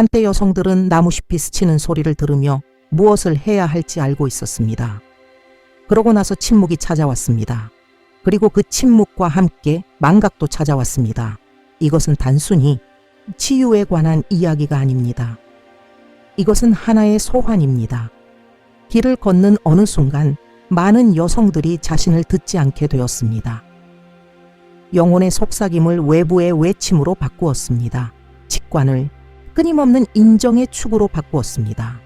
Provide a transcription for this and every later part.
한때 여성들은 나무숲이 스치는 소리를 들으며 무엇을 해야 할지 알고 있었습니다. 그러고 나서 침묵이 찾아왔습니다. 그리고 그 침묵과 함께 망각도 찾아왔습니다. 이것은 단순히 치유에 관한 이야기가 아닙니다. 이것은 하나의 소환입니다. 길을 걷는 어느 순간 많은 여성들이 자신을 듣지 않게 되었습니다. 영혼의 속삭임을 외부의 외침으로 바꾸었습니다. 직관을 끊임없는 인정의 축으로 바꾸었습니다.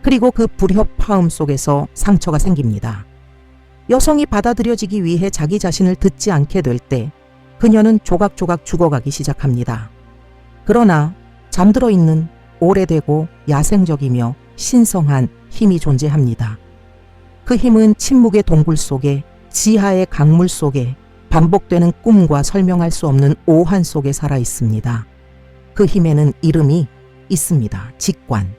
그리고 그 불협화음 속에서 상처가 생깁니다. 여성이 받아들여지기 위해 자기 자신을 듣지 않게 될 때 그녀는 조각조각 죽어가기 시작합니다. 그러나 잠들어 있는 오래되고 야생적이며 신성한 힘이 존재합니다. 그 힘은 침묵의 동굴 속에 지하의 강물 속에 반복되는 꿈과 설명할 수 없는 오한 속에 살아 있습니다. 그 힘에는 이름이 있습니다. 직관.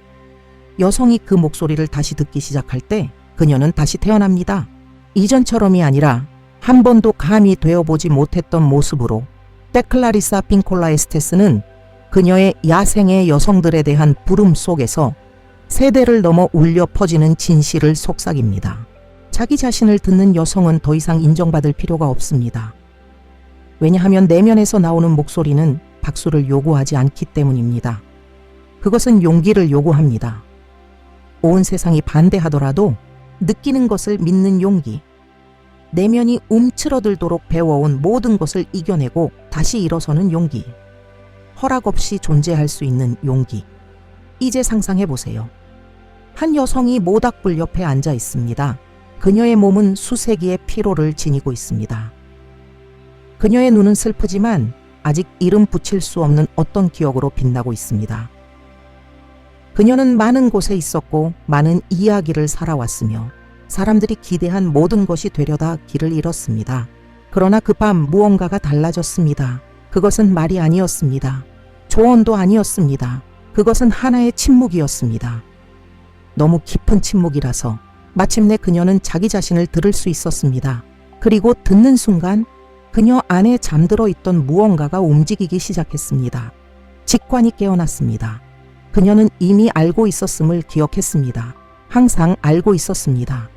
여성이 그 목소리를 다시 듣기 시작할 때 그녀는 다시 태어납니다. 이전처럼이 아니라 한 번도 감히 되어보지 못했던 모습으로 테클라리사 핑콜라 에스테스는 그녀의 야생의 여성들에 대한 부름 속에서 세대를 넘어 울려 퍼지는 진실을 속삭입니다. 자기 자신을 듣는 여성은 더 이상 인정받을 필요가 없습니다. 왜냐하면 내면에서 나오는 목소리는 박수를 요구하지 않기 때문입니다. 그것은 용기를 요구합니다. 온 세상이 반대하더라도 느끼는 것을 믿는 용기. 내면이 움츠러들도록 배워온 모든 것을 이겨내고 다시 일어서는 용기. 허락 없이 존재할 수 있는 용기. 이제 상상해 보세요. 한 여성이 모닥불 옆에 앉아 있습니다. 그녀의 몸은 수세기의 피로를 지니고 있습니다. 그녀의 눈은 슬프지만 아직 이름 붙일 수 없는 어떤 기억으로 빛나고 있습니다. 그녀는 많은 곳에 있었고 많은 이야기를 살아왔으며 사람들이 기대한 모든 것이 되려다 길을 잃었습니다. 그러나 그 밤 무언가가 달라졌습니다. 그것은 말이 아니었습니다. 조언도 아니었습니다. 그것은 하나의 침묵이었습니다. 너무 깊은 침묵이라서 마침내 그녀는 자기 자신을 들을 수 있었습니다. 그리고 듣는 순간 그녀 안에 잠들어 있던 무언가가 움직이기 시작했습니다. 직관이 깨어났습니다. 그녀는 이미 알고 있었음을 기억했습니다. 항상 알고 있었습니다.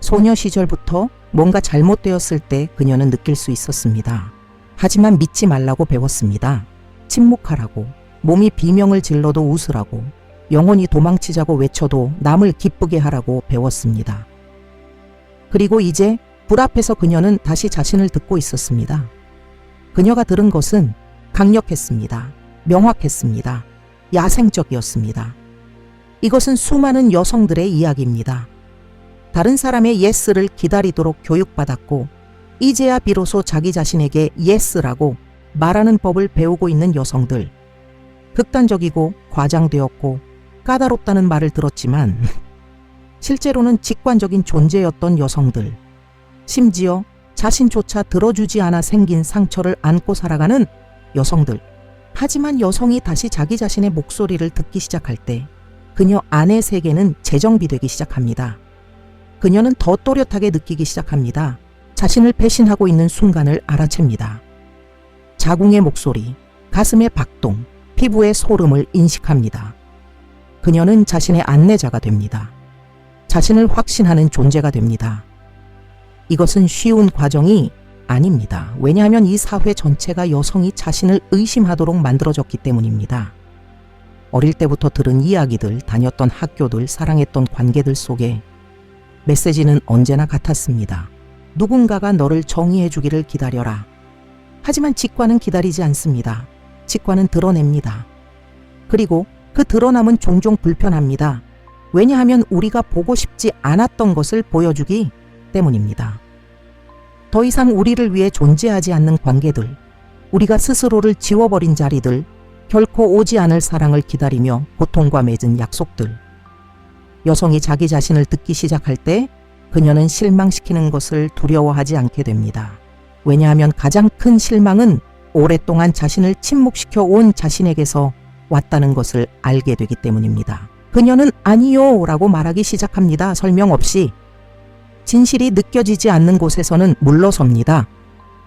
소녀 시절부터 뭔가 잘못되었을 때 그녀는 느낄 수 있었습니다. 하지만 믿지 말라고 배웠습니다. 침묵하라고, 몸이 비명을 질러도 웃으라고, 영원히 도망치자고 외쳐도 남을 기쁘게 하라고 배웠습니다. 그리고 이제 불 앞에서 그녀는 다시 자신을 듣고 있었습니다. 그녀가 들은 것은 강력했습니다. 명확했습니다. 야생적이었습니다. 이것은 수많은 여성들의 이야기입니다. 다른 사람의 예스를 기다리도록 교육받았고, 이제야 비로소 자기 자신에게 예스라고 말하는 법을 배우고 있는 여성들. 극단적이고 과장되었고 까다롭다는 말을 들었지만, 실제로는 직관적인 존재였던 여성들. 심지어 자신조차 들어주지 않아 생긴 상처를 안고 살아가는 여성들. 하지만 여성이 다시 자기 자신의 목소리를 듣기 시작할 때 그녀 안의 세계는 재정비되기 시작합니다. 그녀는 더 또렷하게 느끼기 시작합니다. 자신을 배신하고 있는 순간을 알아챕니다. 자궁의 목소리, 가슴의 박동, 피부의 소름을 인식합니다. 그녀는 자신의 안내자가 됩니다. 자신을 확신하는 존재가 됩니다. 이것은 쉬운 과정이 아닙니다. 왜냐하면 이 사회 전체가 여성이 자신을 의심하도록 만들어졌기 때문입니다. 어릴 때부터 들은 이야기들, 다녔던 학교들, 사랑했던 관계들 속에 메시지는 언제나 같았습니다. 누군가가 너를 정의해 주기를 기다려라. 하지만 직관은 기다리지 않습니다. 직관은 드러냅니다. 그리고 그 드러남은 종종 불편합니다. 왜냐하면 우리가 보고 싶지 않았던 것을 보여주기 때문입니다. 더 이상 우리를 위해 존재하지 않는 관계들, 우리가 스스로를 지워버린 자리들, 결코 오지 않을 사랑을 기다리며 고통과 맺은 약속들. 여성이 자기 자신을 듣기 시작할 때 그녀는 실망시키는 것을 두려워하지 않게 됩니다. 왜냐하면 가장 큰 실망은 오랫동안 자신을 침묵시켜 온 자신에게서 왔다는 것을 알게 되기 때문입니다. 그녀는 아니요 라고 말하기 시작합니다. 설명 없이. 진실이 느껴지지 않는 곳에서는 물러섭니다.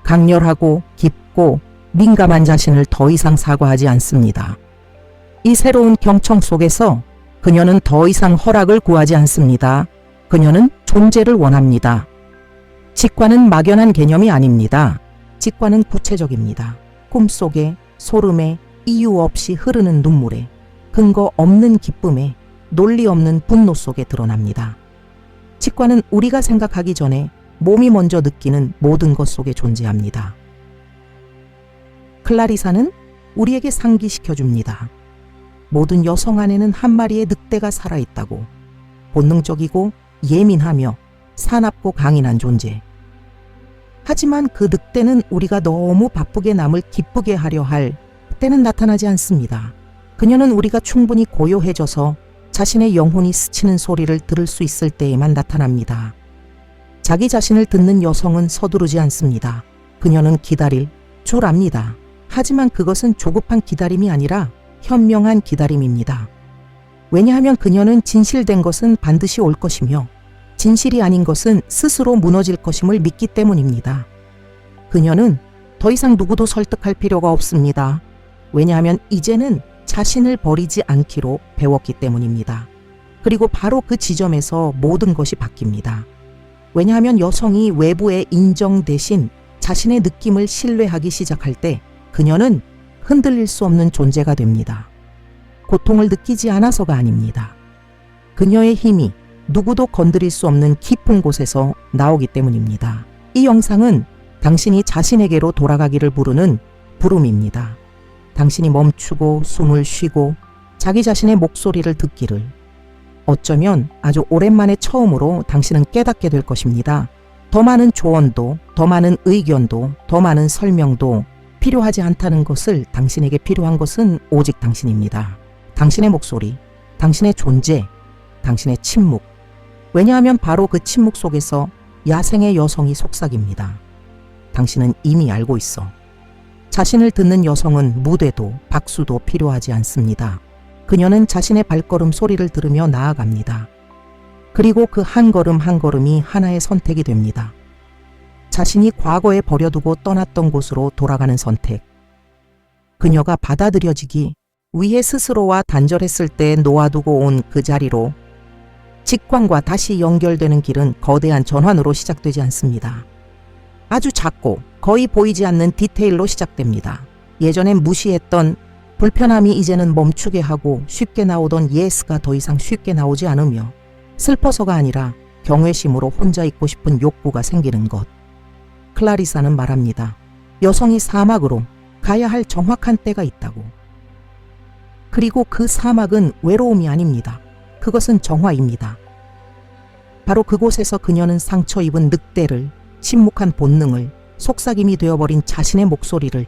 강렬하고 깊고 민감한 자신을 더 이상 사과하지 않습니다. 이 새로운 경청 속에서 그녀는 더 이상 허락을 구하지 않습니다. 그녀는 존재를 원합니다. 직관은 막연한 개념이 아닙니다. 직관은 구체적입니다. 꿈속에, 소름에, 이유 없이 흐르는 눈물에, 근거 없는 기쁨에, 논리 없는 분노 속에 드러납니다. 직관은 우리가 생각하기 전에 몸이 먼저 느끼는 모든 것 속에 존재합니다. 클라리사는 우리에게 상기시켜 줍니다. 모든 여성 안에는 한 마리의 늑대가 살아있다고. 본능적이고 예민하며 사납고 강인한 존재. 하지만 그 늑대는 우리가 너무 바쁘게 남을 기쁘게 하려 할 때는 나타나지 않습니다. 그녀는 우리가 충분히 고요해져서 자신의 영혼이 스치는 소리를 들을 수 있을 때에만 나타납니다. 자기 자신을 듣는 여성은 서두르지 않습니다. 그녀는 기다릴 줄 압니다. 하지만 그것은 조급한 기다림이 아니라 현명한 기다림입니다. 왜냐하면 그녀는 진실된 것은 반드시 올 것이며 진실이 아닌 것은 스스로 무너질 것임을 믿기 때문입니다. 그녀는 더 이상 누구도 설득할 필요가 없습니다. 왜냐하면 이제는 자신을 버리지 않기로 배웠기 때문입니다. 그리고 바로 그 지점에서 모든 것이 바뀝니다. 왜냐하면 여성이 외부의 인정 대신 자신의 느낌을 신뢰하기 시작할 때 그녀는 흔들릴 수 없는 존재가 됩니다. 고통을 느끼지 않아서가 아닙니다. 그녀의 힘이 누구도 건드릴 수 없는 깊은 곳에서 나오기 때문입니다. 이 영상은 당신이 자신에게로 돌아가기를 부르는 부름입니다. 당신이 멈추고 숨을 쉬고 자기 자신의 목소리를 듣기를 어쩌면 아주 오랜만에 처음으로 당신은 깨닫게 될 것입니다. 더 많은 조언도, 더 많은 의견도, 더 많은 설명도 필요하지 않다는 것을 당신에게 필요한 것은 오직 당신입니다. 당신의 목소리, 당신의 존재, 당신의 침묵. 왜냐하면 바로 그 침묵 속에서 야생의 여성이 속삭입니다. 당신은 이미 알고 있어. 자신을 듣는 여성은 무대도 박수도 필요하지 않습니다. 그녀는 자신의 발걸음 소리를 들으며 나아갑니다. 그리고 그 한 걸음 한 걸음이 하나의 선택이 됩니다. 자신이 과거에 버려두고 떠났던 곳으로 돌아가는 선택. 그녀가 받아들여지기 위해 스스로와 단절했을 때 놓아두고 온 그 자리로 직관과 다시 연결되는 길은 거대한 전환으로 시작되지 않습니다. 아주 작고 거의 보이지 않는 디테일로 시작됩니다. 예전엔 무시했던 불편함이 이제는 멈추게 하고 쉽게 나오던 예스가 더 이상 쉽게 나오지 않으며 슬퍼서가 아니라 경외심으로 혼자 있고 싶은 욕구가 생기는 것. 클라리사는 말합니다. 여성이 사막으로 가야 할 정확한 때가 있다고. 그리고 그 사막은 외로움이 아닙니다. 그것은 정화입니다. 바로 그곳에서 그녀는 상처 입은 늑대를, 침묵한 본능을, 속삭임이 되어버린 자신의 목소리를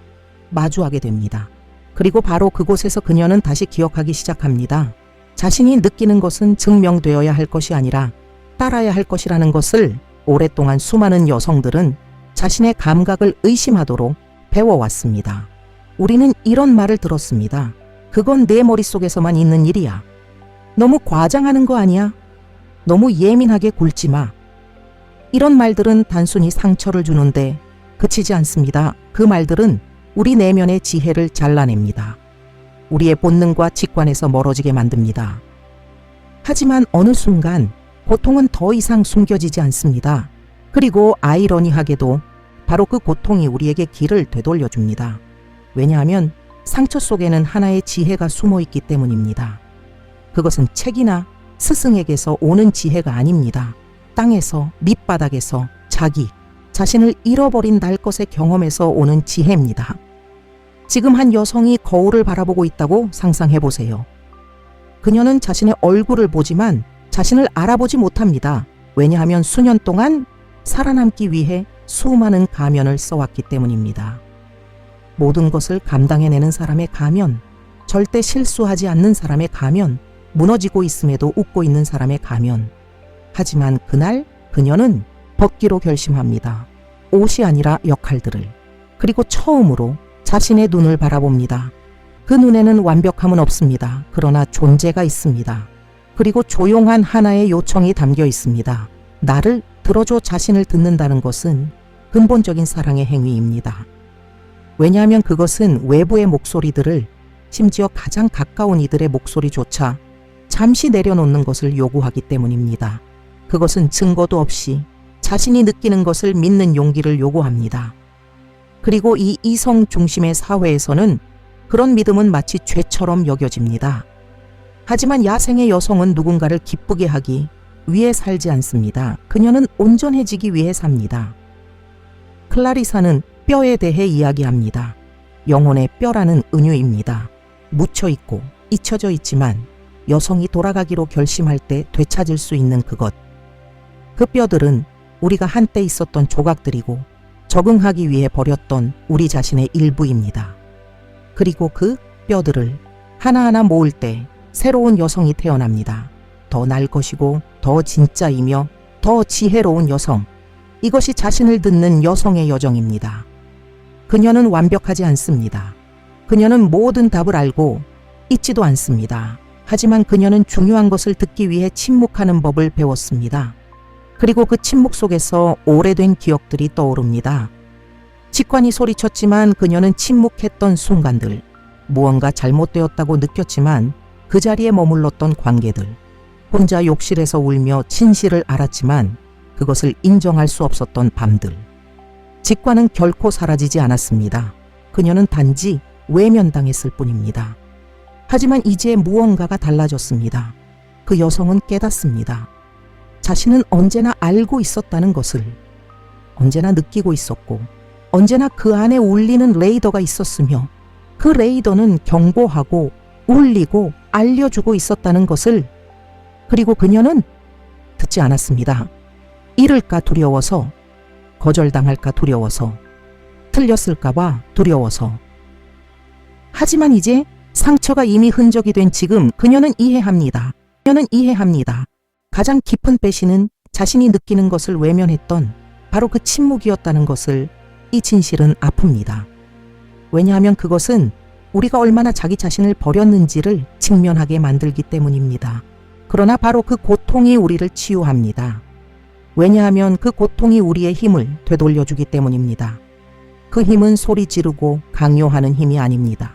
마주하게 됩니다. 그리고 바로 그곳에서 그녀는 다시 기억하기 시작합니다. 자신이 느끼는 것은 증명되어야 할 것이 아니라 따라야 할 것이라는 것을 오랫동안 수많은 여성들은 자신의 감각을 의심하도록 배워왔습니다. 우리는 이런 말을 들었습니다. 그건 내 머릿속에서만 있는 일이야. 너무 과장하는 거 아니야? 너무 예민하게 굴지 마. 이런 말들은 단순히 상처를 주는데 그치지 않습니다. 그 말들은 우리 내면의 지혜를 잘라냅니다. 우리의 본능과 직관에서 멀어지게 만듭니다. 하지만 어느 순간 고통은 더 이상 숨겨지지 않습니다. 그리고 아이러니하게도 바로 그 고통이 우리에게 길을 되돌려 줍니다. 왜냐하면 상처 속에는 하나의 지혜가 숨어 있기 때문입니다. 그것은 책이나 스승에게서 오는 지혜가 아닙니다. 땅에서, 밑바닥에서, 자기, 자신을 잃어버린 날 것의 경험에서 오는 지혜입니다. 지금 한 여성이 거울을 바라보고 있다고 상상해 보세요. 그녀는 자신의 얼굴을 보지만 자신을 알아보지 못합니다. 왜냐하면 수년 동안 살아남기 위해 수많은 가면을 써왔기 때문입니다. 모든 것을 감당해내는 사람의 가면, 절대 실수하지 않는 사람의 가면, 무너지고 있음에도 웃고 있는 사람의 가면. 하지만 그날 그녀는 벗기로 결심합니다. 옷이 아니라 역할들을. 그리고 처음으로 자신의 눈을 바라봅니다. 그 눈에는 완벽함은 없습니다. 그러나 존재가 있습니다. 그리고 조용한 하나의 요청이 담겨 있습니다. 나를 들어줘 자신을 듣는다는 것은 근본적인 사랑의 행위입니다. 왜냐하면 그것은 외부의 목소리들을 심지어 가장 가까운 이들의 목소리조차 잠시 내려놓는 것을 요구하기 때문입니다. 그것은 증거도 없이 자신이 느끼는 것을 믿는 용기를 요구합니다. 그리고 이 이성 중심의 사회에서는 그런 믿음은 마치 죄처럼 여겨집니다. 하지만 야생의 여성은 누군가를 기쁘게 하기 위해 살지 않습니다. 그녀는 온전해지기 위해 삽니다. 클라리사는 뼈에 대해 이야기합니다. 영혼의 뼈라는 은유입니다. 묻혀 있고 잊혀져 있지만 여성이 돌아가기로 결심할 때 되찾을 수 있는 그것. 그 뼈들은 우리가 한때 있었던 조각들이고 적응하기 위해 버렸던 우리 자신의 일부입니다. 그리고 그 뼈들을 하나하나 모을 때 새로운 여성이 태어납니다. 더 날 것이고 더 진짜이며 더 지혜로운 여성. 이것이 자신을 듣는 여성의 여정입니다. 그녀는 완벽하지 않습니다. 그녀는 모든 답을 알고 있지도 않습니다. 하지만 그녀는 중요한 것을 듣기 위해 침묵하는 법을 배웠습니다. 그리고 그 침묵 속에서 오래된 기억들이 떠오릅니다. 직관이 소리쳤지만 그녀는 침묵했던 순간들, 무언가 잘못되었다고 느꼈지만 그 자리에 머물렀던 관계들, 혼자 욕실에서 울며 진실을 알았지만 그것을 인정할 수 없었던 밤들. 직관은 결코 사라지지 않았습니다. 그녀는 단지 외면당했을 뿐입니다. 하지만 이제 무언가가 달라졌습니다. 그 여성은 깨닫습니다. 자신은 언제나 알고 있었다는 것을, 언제나 느끼고 있었고, 언제나 그 안에 울리는 레이더가 있었으며, 그 레이더는 경고하고 울리고 알려주고 있었다는 것을, 그리고 그녀는 듣지 않았습니다. 잃을까 두려워서, 거절당할까 두려워서, 틀렸을까봐 두려워서. 하지만 이제 상처가 이미 흔적이 된 지금 그녀는 이해합니다. 그녀는 이해합니다. 가장 깊은 배신은 자신이 느끼는 것을 외면했던 바로 그 침묵이었다는 것을 이 진실은 아픕니다. 왜냐하면 그것은 우리가 얼마나 자기 자신을 버렸는지를 직면하게 만들기 때문입니다. 그러나 바로 그 고통이 우리를 치유합니다. 왜냐하면 그 고통이 우리의 힘을 되돌려주기 때문입니다. 그 힘은 소리 지르고 강요하는 힘이 아닙니다.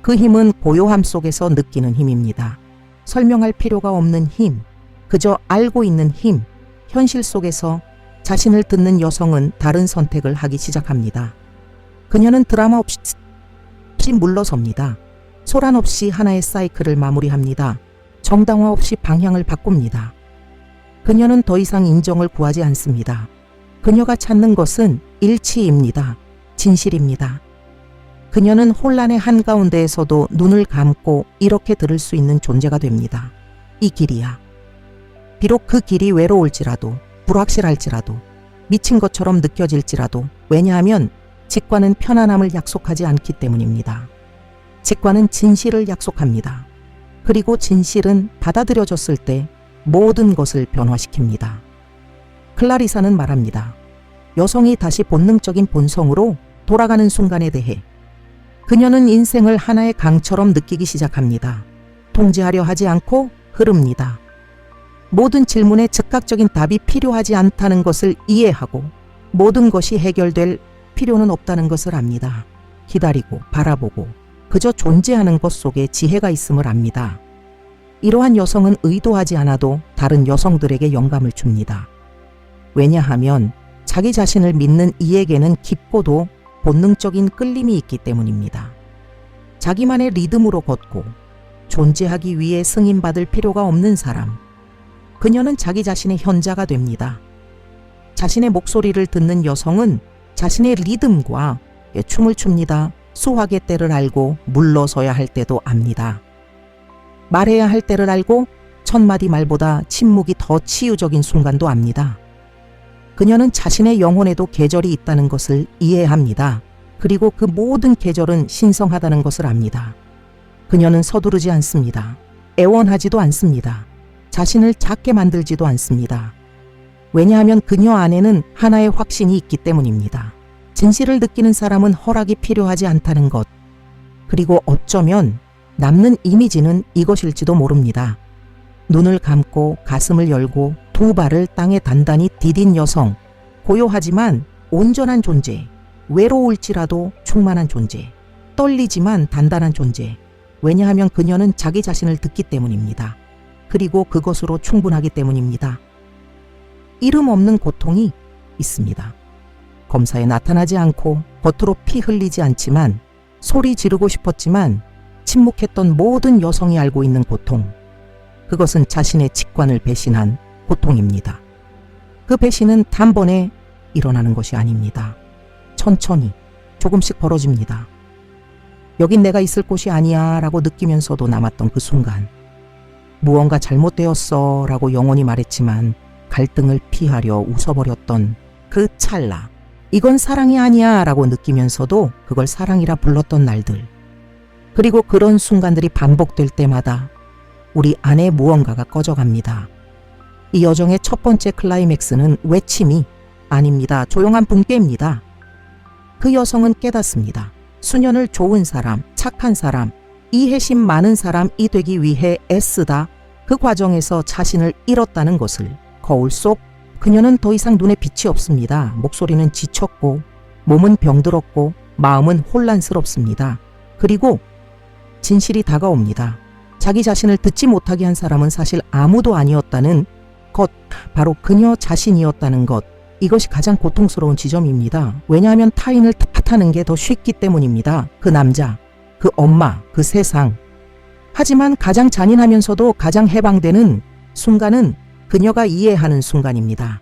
그 힘은 고요함 속에서 느끼는 힘입니다. 설명할 필요가 없는 힘, 그저 알고 있는 힘, 현실 속에서 자신을 듣는 여성은 다른 선택을 하기 시작합니다. 그녀는 드라마 없이 물러섭니다. 소란 없이 하나의 사이클을 마무리합니다. 정당화 없이 방향을 바꿉니다. 그녀는 더 이상 인정을 구하지 않습니다. 그녀가 찾는 것은 일치입니다. 진실입니다. 그녀는 혼란의 한가운데에서도 눈을 감고 이렇게 들을 수 있는 존재가 됩니다. 이 길이야. 비록 그 길이 외로울지라도, 불확실할지라도, 미친 것처럼 느껴질지라도, 왜냐하면 직관은 편안함을 약속하지 않기 때문입니다. 직관은 진실을 약속합니다. 그리고 진실은 받아들여졌을 때 모든 것을 변화시킵니다. 클라리사는 말합니다. 여성이 다시 본능적인 본성으로 돌아가는 순간에 대해 그녀는 인생을 하나의 강처럼 느끼기 시작합니다. 통제하려 하지 않고 흐릅니다. 모든 질문에 즉각적인 답이 필요하지 않다는 것을 이해하고 모든 것이 해결될 필요는 없다는 것을 압니다. 기다리고 바라보고 그저 존재하는 것 속에 지혜가 있음을 압니다. 이러한 여성은 의도하지 않아도 다른 여성들에게 영감을 줍니다. 왜냐하면 자기 자신을 믿는 이에게는 깊고도 본능적인 끌림이 있기 때문입니다. 자기만의 리듬으로 걷고 존재하기 위해 승인받을 필요가 없는 사람. 그녀는 자기 자신의 현자가 됩니다. 자신의 목소리를 듣는 여성은 자신의 리듬과 춤을 춥니다. 수학의 때를 알고 물러서야 할 때도 압니다. 말해야 할 때를 알고 첫마디 말보다 침묵이 더 치유적인 순간도 압니다. 그녀는 자신의 영혼에도 계절이 있다는 것을 이해합니다. 그리고 그 모든 계절은 신성하다는 것을 압니다. 그녀는 서두르지 않습니다. 애원하지도 않습니다. 자신을 작게 만들지도 않습니다. 왜냐하면 그녀 안에는 하나의 확신이 있기 때문입니다. 진실을 느끼는 사람은 허락이 필요하지 않다는 것. 그리고 어쩌면 남는 이미지는 이것일지도 모릅니다. 눈을 감고 가슴을 열고 두 발을 땅에 단단히 디딘 여성. 고요하지만 온전한 존재. 외로울지라도 충만한 존재. 떨리지만 단단한 존재. 왜냐하면 그녀는 자기 자신을 듣기 때문입니다. 그리고 그것으로 충분하기 때문입니다. 이름 없는 고통이 있습니다. 검사에 나타나지 않고 겉으로 피 흘리지 않지만 소리 지르고 싶었지만 침묵했던 모든 여성이 알고 있는 고통. 그것은 자신의 직관을 배신한 고통입니다. 그 배신은 단번에 일어나는 것이 아닙니다. 천천히 조금씩 벌어집니다. 여긴 내가 있을 곳이 아니야 라고 느끼면서도 남았던 그 순간. 무언가 잘못되었어 라고 영혼이 말했지만 갈등을 피하려 웃어버렸던 그 찰나. 이건 사랑이 아니야 라고 느끼면서도 그걸 사랑이라 불렀던 날들. 그리고 그런 순간들이 반복될 때마다 우리 안에 무언가가 꺼져갑니다. 이 여정의 첫 번째 클라이맥스는 외침이 아닙니다. 조용한 붕괴입니다. 그 여성은 깨닫습니다. 수년을 좋은 사람, 착한 사람, 이해심 많은 사람이 되기 위해 애쓰다 그 과정에서 자신을 잃었다는 것을 거울 속 그녀는 더 이상 눈에 빛이 없습니다. 목소리는 지쳤고 몸은 병들었고 마음은 혼란스럽습니다. 그리고 진실이 다가옵니다. 자기 자신을 듣지 못하게 한 사람은 사실 아무도 아니었다는 것, 바로 그녀 자신이었다는 것. 이것이 가장 고통스러운 지점입니다. 왜냐하면 타인을 탓하는 게 더 쉽기 때문입니다. 그 남자, 그 엄마, 그 세상. 하지만 가장 잔인하면서도 가장 해방되는 순간은 그녀가 이해하는 순간입니다.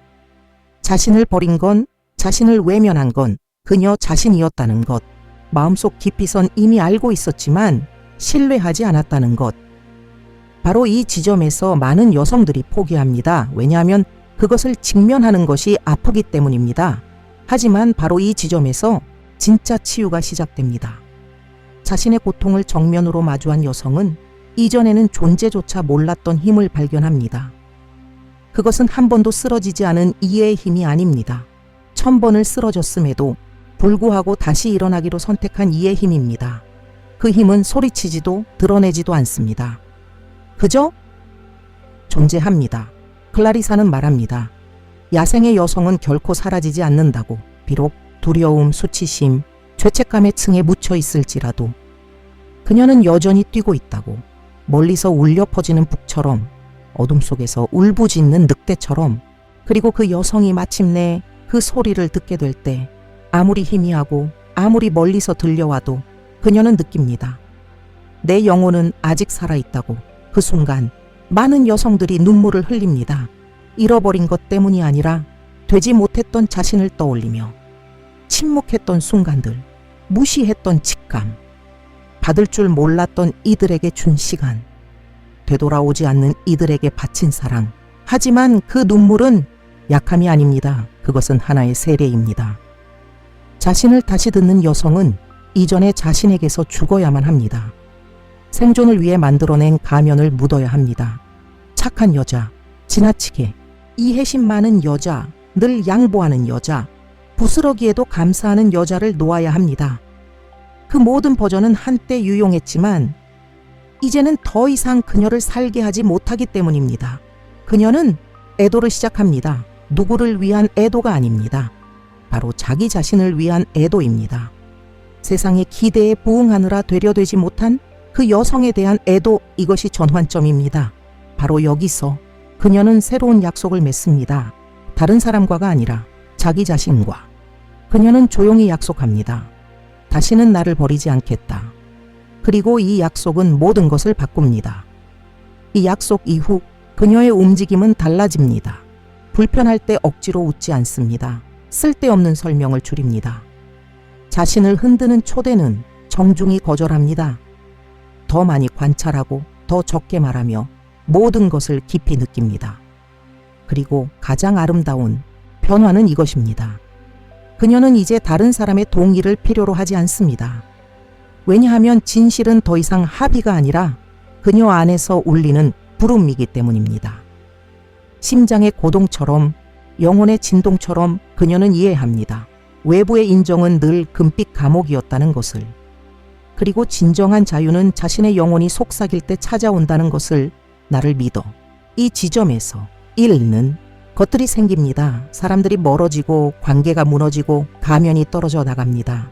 자신을 버린 건, 자신을 외면한 건 그녀 자신이었다는 것. 마음속 깊이선 이미 알고 있었지만 신뢰하지 않았다는 것. 바로 이 지점에서 많은 여성들이 포기합니다. 왜냐하면 그것을 직면하는 것이 아프기 때문입니다. 하지만 바로 이 지점에서 진짜 치유가 시작됩니다. 자신의 고통을 정면으로 마주한 여성은 이전에는 존재조차 몰랐던 힘을 발견합니다. 그것은 한 번도 쓰러지지 않은 이해의 힘이 아닙니다. 천 번을 쓰러졌음에도 불구하고 다시 일어나기로 선택한 이의 힘입니다. 그 힘은 소리치지도 드러내지도 않습니다. 그저 존재합니다. 클라리사는 말합니다. 야생의 여성은 결코 사라지지 않는다고. 비록 두려움, 수치심, 죄책감의 층에 묻혀 있을지라도 그녀는 여전히 뛰고 있다고. 멀리서 울려 퍼지는 북처럼 어둠 속에서 울부짖는 늑대처럼 그리고 그 여성이 마침내 그 소리를 듣게 될 때 아무리 희미하고 아무리 멀리서 들려와도 그녀는 느낍니다. 내 영혼은 아직 살아있다고. 그 순간 많은 여성들이 눈물을 흘립니다. 잃어버린 것 때문이 아니라 되지 못했던 자신을 떠올리며 침묵했던 순간들, 무시했던 직감, 받을 줄 몰랐던 이들에게 준 시간, 되돌아오지 않는 이들에게 바친 사랑. 하지만 그 눈물은 약함이 아닙니다. 그것은 하나의 세례입니다. 자신을 다시 듣는 여성은 이전에 자신에게서 죽어야만 합니다. 생존을 위해 만들어낸 가면을 묻어야 합니다. 착한 여자, 지나치게 이해심 많은 여자, 늘 양보하는 여자, 부스러기에도 감사하는 여자를 놓아야 합니다. 그 모든 버전은 한때 유용했지만 이제는 더 이상 그녀를 살게 하지 못하기 때문입니다. 그녀는 애도를 시작합니다. 누구를 위한 애도가 아닙니다. 바로 자기 자신을 위한 애도입니다. 세상의 기대에 부응하느라 되려 되지 못한 그 여성에 대한 애도 이것이 전환점입니다. 바로 여기서 그녀는 새로운 약속을 맺습니다. 다른 사람과가 아니라 자기 자신과. 그녀는 조용히 약속합니다. 다시는 나를 버리지 않겠다. 그리고 이 약속은 모든 것을 바꿉니다. 이 약속 이후 그녀의 움직임은 달라집니다. 불편할 때 억지로 웃지 않습니다. 쓸데없는 설명을 줄입니다. 자신을 흔드는 초대는 정중히 거절합니다. 더 많이 관찰하고 더 적게 말하며 모든 것을 깊이 느낍니다. 그리고 가장 아름다운 변화는 이것입니다. 그녀는 이제 다른 사람의 동의를 필요로 하지 않습니다. 왜냐하면 진실은 더 이상 합의가 아니라 그녀 안에서 울리는 부름이기 때문입니다. 심장의 고동처럼 영혼의 진동처럼 그녀는 이해합니다. 외부의 인정은 늘 금빛 감옥이었다는 것을. 그리고 진정한 자유는 자신의 영혼이 속삭일 때 찾아온다는 것을 나를 믿어. 이 지점에서 일는 것들이 생깁니다. 사람들이 멀어지고 관계가 무너지고 가면이 떨어져 나갑니다.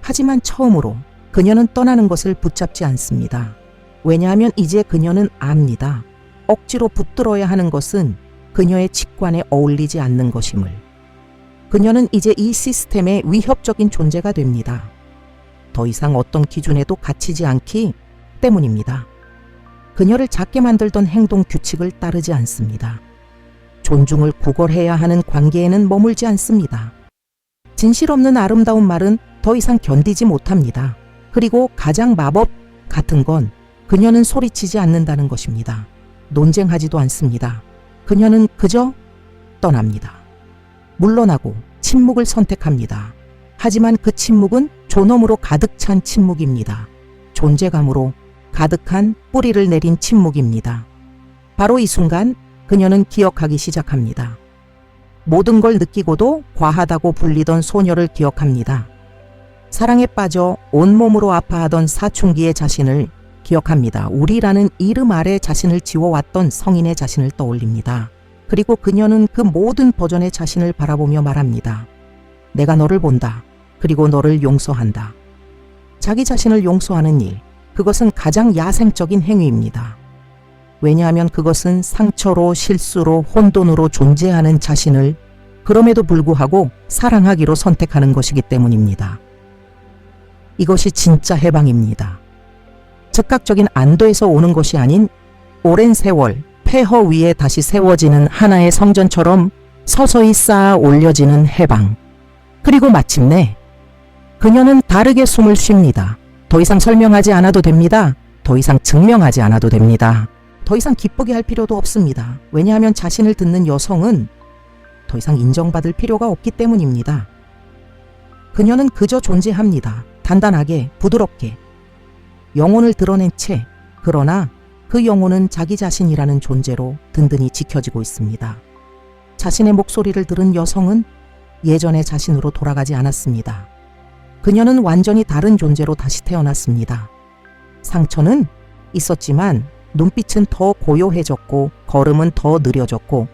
하지만 처음으로 그녀는 떠나는 것을 붙잡지 않습니다. 왜냐하면 이제 그녀는 압니다. 억지로 붙들어야 하는 것은 그녀의 직관에 어울리지 않는 것임을. 그녀는 이제 이 시스템의 위협적인 존재가 됩니다. 더 이상 어떤 기준에도 갇히지 않기 때문입니다. 그녀를 작게 만들던 행동 규칙을 따르지 않습니다. 존중을 구걸해야 하는 관계에는 머물지 않습니다. 진실 없는 아름다운 말은 더 이상 견디지 못합니다. 그리고 가장 마법 같은 건 그녀는 소리치지 않는다는 것입니다. 논쟁하지도 않습니다. 그녀는 그저 떠납니다. 물러나고 침묵을 선택합니다. 하지만 그 침묵은 존엄으로 가득 찬 침묵입니다. 존재감으로 가득한 뿌리를 내린 침묵입니다. 바로 이 순간 그녀는 기억하기 시작합니다. 모든 걸 느끼고도 과하다고 불리던 소녀를 기억합니다. 사랑에 빠져 온몸으로 아파하던 사춘기의 자신을 기억합니다. 우리라는 이름 아래 자신을 지워왔던 성인의 자신을 떠올립니다. 그리고 그녀는 그 모든 버전의 자신을 바라보며 말합니다. 내가 너를 본다. 그리고 너를 용서한다. 자기 자신을 용서하는 일, 그것은 가장 야생적인 행위입니다. 왜냐하면 그것은 상처로 실수로 혼돈으로 존재하는 자신을 그럼에도 불구하고 사랑하기로 선택하는 것이기 때문입니다. 이것이 진짜 해방입니다. 즉각적인 안도에서 오는 것이 아닌 오랜 세월 폐허 위에 다시 세워지는 하나의 성전처럼 서서히 쌓아 올려지는 해방. 그리고 마침내 그녀는 다르게 숨을 쉽니다. 더 이상 설명하지 않아도 됩니다. 더 이상 증명하지 않아도 됩니다. 더 이상 기쁘게 할 필요도 없습니다. 왜냐하면 자신을 듣는 여성은 더 이상 인정받을 필요가 없기 때문입니다. 그녀는 그저 존재합니다. 단단하게, 부드럽게. 영혼을 드러낸 채, 그러나 그 영혼은 자기 자신이라는 존재로 든든히 지켜지고 있습니다. 자신의 목소리를 들은 여성은 예전의 자신으로 돌아가지 않았습니다. 그녀는 완전히 다른 존재로 다시 태어났습니다. 상처는 있었지만 눈빛은 더 고요해졌고 걸음은 더 느려졌고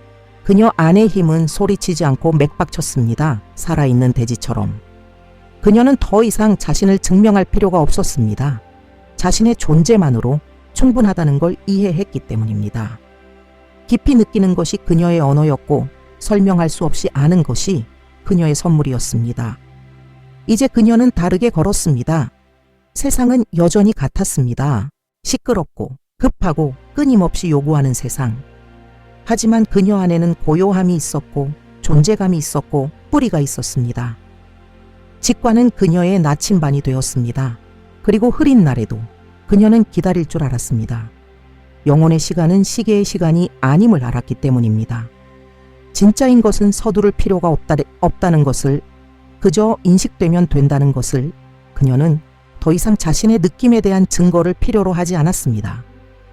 그녀 안의 힘은 소리치지 않고 맥박쳤습니다. 살아있는 돼지처럼. 그녀는 더 이상 자신을 증명할 필요가 없었습니다. 자신의 존재만으로 충분하다는 걸 이해했기 때문입니다. 깊이 느끼는 것이 그녀의 언어였고 설명할 수 없이 아는 것이 그녀의 선물이었습니다. 이제 그녀는 다르게 걸었습니다. 세상은 여전히 같았습니다. 시끄럽고 급하고 끊임없이 요구하는 세상. 하지만 그녀 안에는 고요함이 있었고 존재감이 있었고 뿌리가 있었습니다. 직관은 그녀의 나침반이 되었습니다. 그리고 흐린 날에도 그녀는 기다릴 줄 알았습니다. 영혼의 시간은 시계의 시간이 아님을 알았기 때문입니다. 진짜인 것은 서두를 필요가 없다, 없다는 것을 그저 인식되면 된다는 것을 그녀는 더 이상 자신의 느낌에 대한 증거를 필요로 하지 않았습니다.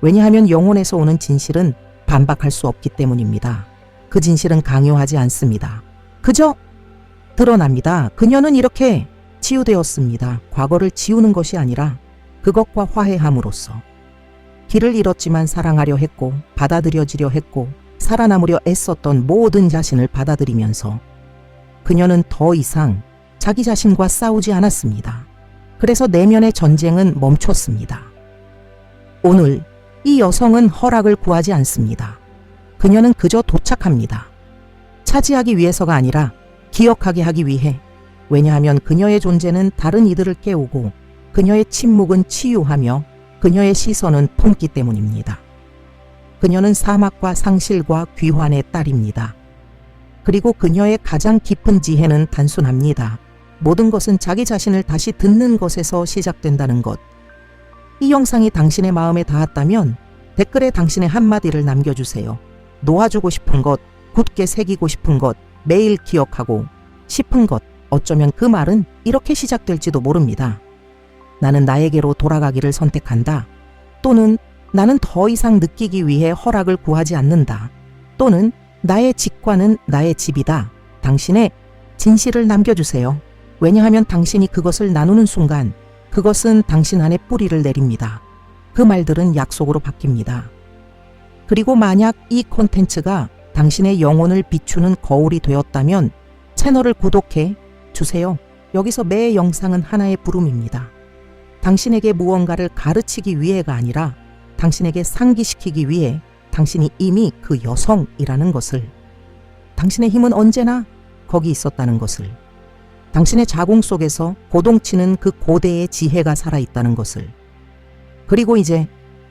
왜냐하면 영혼에서 오는 진실은 반박할 수 없기 때문입니다. 그 진실은 강요하지 않습니다. 그저 드러납니다. 그녀는 이렇게 치유되었습니다. 과거를 지우는 것이 아니라 그것과 화해함으로써 길을 잃었지만 사랑하려 했고 받아들여지려 했고 살아남으려 애썼던 모든 자신을 받아들이면서 그녀는 더 이상 자기 자신과 싸우지 않았습니다. 그래서 내면의 전쟁은 멈췄습니다. 오늘 이 여성은 허락을 구하지 않습니다. 그녀는 그저 도착합니다. 차지하기 위해서가 아니라 기억하게 하기 위해. 왜냐하면 그녀의 존재는 다른 이들을 깨우고 그녀의 침묵은 치유하며 그녀의 시선은 품기 때문입니다. 그녀는 사막과 상실과 귀환의 딸입니다. 그리고 그녀의 가장 깊은 지혜는 단순합니다. 모든 것은 자기 자신을 다시 듣는 것에서 시작된다는 것. 이 영상이 당신의 마음에 닿았다면 댓글에 당신의 한마디를 남겨주세요. 놓아주고 싶은 것, 굳게 새기고 싶은 것, 매일 기억하고 싶은 것, 어쩌면 그 말은 이렇게 시작될지도 모릅니다. 나는 나에게로 돌아가기를 선택한다. 또는 나는 더 이상 느끼기 위해 허락을 구하지 않는다. 또는 나의 직관은 나의 집이다. 당신의 진실을 남겨주세요. 왜냐하면 당신이 그것을 나누는 순간 그것은 당신 안에 뿌리를 내립니다. 그 말들은 약속으로 바뀝니다. 그리고 만약 이 콘텐츠가 당신의 영혼을 비추는 거울이 되었다면 채널을 구독해 주세요. 여기서 매 영상은 하나의 부름입니다. 당신에게 무언가를 가르치기 위해가 아니라 당신에게 상기시키기 위해 당신이 이미 그 여성이라는 것을, 당신의 힘은 언제나 거기 있었다는 것을, 당신의 자궁 속에서 고동치는 그 고대의 지혜가 살아있다는 것을, 그리고 이제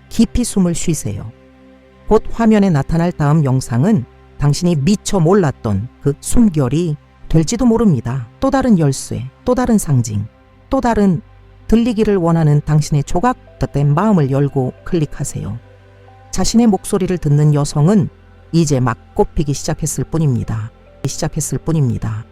깊이 숨을 쉬세요. 곧 화면에 나타날 다음 영상은 당신이 미처 몰랐던 그 숨결이 될지도 모릅니다. 또 다른 열쇠, 또 다른 상징, 또 다른 들리기를 원하는 당신의 조각된 마음을 열고 클릭하세요. 자신의 목소리를 듣는 여성은 이제 막 꼽히기 시작했을 뿐입니다. 시작했을 뿐입니다.